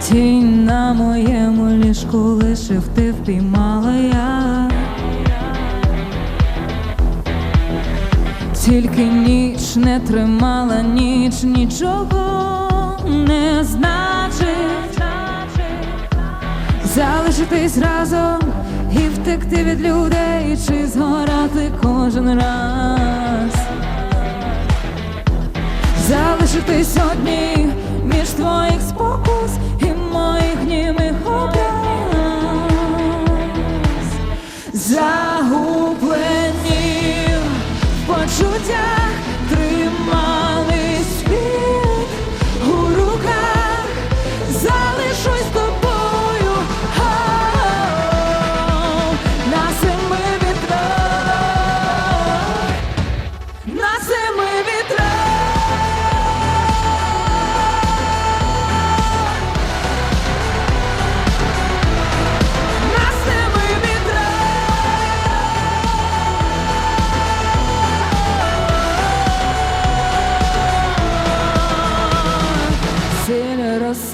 Тінь на моєму ліжку лишив ти впіймала я. Тільки ніч не тримала, ніч нічого не значить. Залишитись разом втекти від людей, чи згорати кожен раз. Залишитись одні між твоїх спокус і моїх німих образ Загублені в почуттях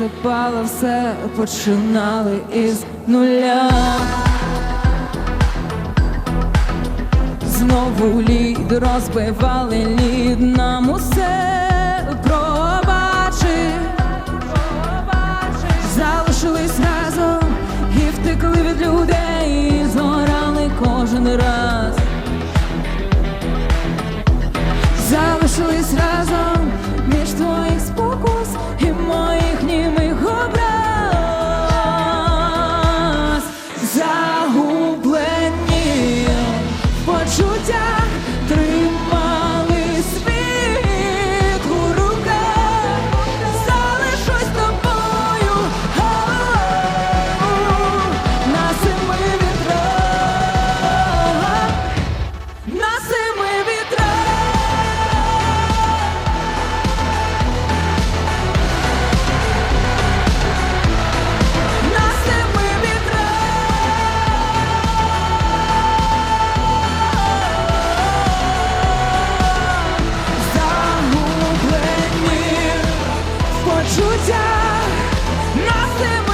все все починали із нуля. Знову лід розбивали лід нам усе пробачи, залишились разом і втекли від людей, і згорали кожен раз, залишились разом почуття нас нема.